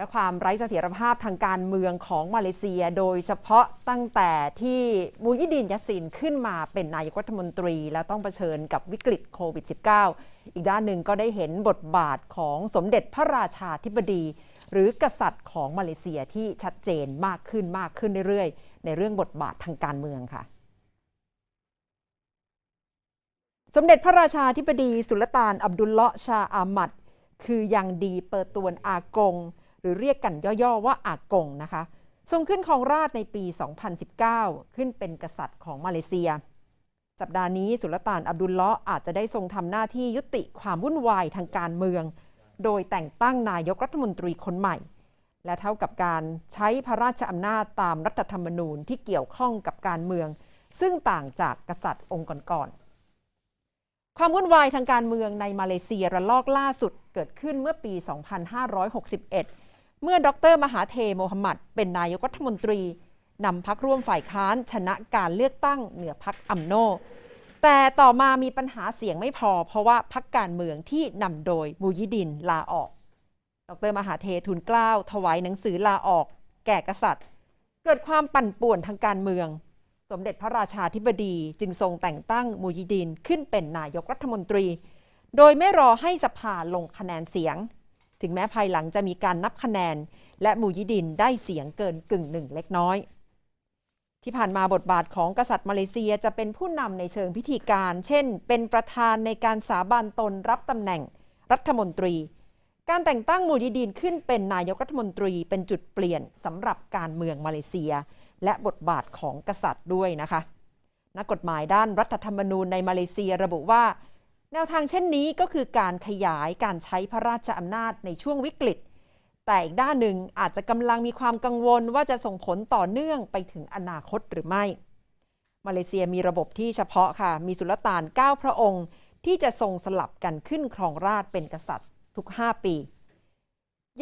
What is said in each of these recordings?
และความไร้เสถียรภาพทางการเมืองของมาเลเซีย โดยเฉพาะตั้งแต่ที่มูยิดินยัสินขึ้นมาเป็นนายกรัฐมนตรี และต้องเผชิญกับวิกฤตโควิด -19 อีกด้านหนึ่งก็ได้เห็นบทบาทของสมเด็จพระราชาธิบดี หรือกษัตริย์ของมาเลเซียที่ชัดเจนมากขึ้นมากขึ้นเรื่อยๆ ในเรื่องบทบาททางการเมืองค่ะสมเด็จพระราชาธิบดี สุลต่านอับดุลเลาะชาอามัด คือยังดีเปิดตวนอากง หรือเรียกกันย่อๆว่าอากงนะคะ ทรงขึ้นครองราชในปี 2019 ขึ้นเป็นกษัตริย์ของมาเลเซีย สัปดาห์นี้สุลต่านอับดุลเลาะห์อาจจะได้ทรงทำหน้าที่ยุติความวุ่นวายทางการเมือง โดยแต่งตั้งนายกรัฐมนตรีคนใหม่ และเท่ากับการใช้พระราชอำนาจตามรัฐธรรมนูญที่เกี่ยวข้องกับการเมือง ซึ่งต่างจากกษัตริย์องค์ก่อนๆความวุ่นวายทางการเมืองในมาเลเซียระลอกล่าสุดเกิดขึ้นเมื่อปี 2561 เมื่อดรมหาเทโมฮัมหมัดเป็นนายกรัฐมนตรีนำพักร่วมฝ่ายค้านชนะการเลือกตั้งเหนือพักอัมโน แต่ต่อมามีปัญหาเสียงไม่พอ เพราะว่าพักการเมืองที่นำโดยมูยิดินลาออก ดรมหาเททุนกล้าวถวายหนังสือลาออก แก่กษัตริย์ เกิดความปั่นป่วนทางการเมือง สมเด็จพระราชาธิบดีจึงทรงแต่งตั้งมูยิดินขึ้นเป็นนายกรัฐมนตรี โดยไม่รอให้สภาลงคะแนนเสียง ถึงแม้ภายหลังจะมีการนับคะแนน และมูยิดินได้เสียงเกินกึ่งหนึ่งเล็กน้อย ที่ผ่านมาบทบาทของกษัตริย์มาเลเซียจะเป็นผู้นำในเชิงพิธีการ เช่น เป็นประธานในการสาบานตนรับตำแหน่งรัฐมนตรี การแต่งตั้งมูยิดินขึ้นเป็นนายกรัฐมนตรีเป็นจุดเปลี่ยนสำหรับการเมืองมาเลเซีย และบทบาทของกษัตริย์ด้วยนะคะนักกฎหมายด้านรัฐธรรมนูญในมาเลเซียระบุว่า แนวทางเช่นนี้ก็คือการขยายการใช้พระราชอำนาจในช่วงวิกฤต แต่อีกด้านหนึ่งอาจจะกำลังมีความกังวลว่าจะส่งผลต่อเนื่องไปถึงอนาคตหรือไม่ มาเลเซียมีระบบที่เฉพาะค่ะ มีสุลต่าน 9 พระองค์ ที่จะทรงสลับกันขึ้นครองราชเป็นกษัตริย์ทุก 5 ปี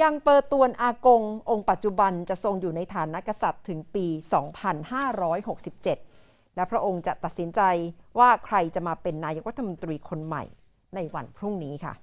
ยังเปิดตวนอากง องค์ปัจจุบันจะทรงอยู่ในฐานะกษัตริย์ถึงปี 2567 และพระองค์จะตัดสินใจว่าใครจะมาเป็นนายกรัฐมนตรีคนใหม่ในวันพรุ่งนี้ค่ะ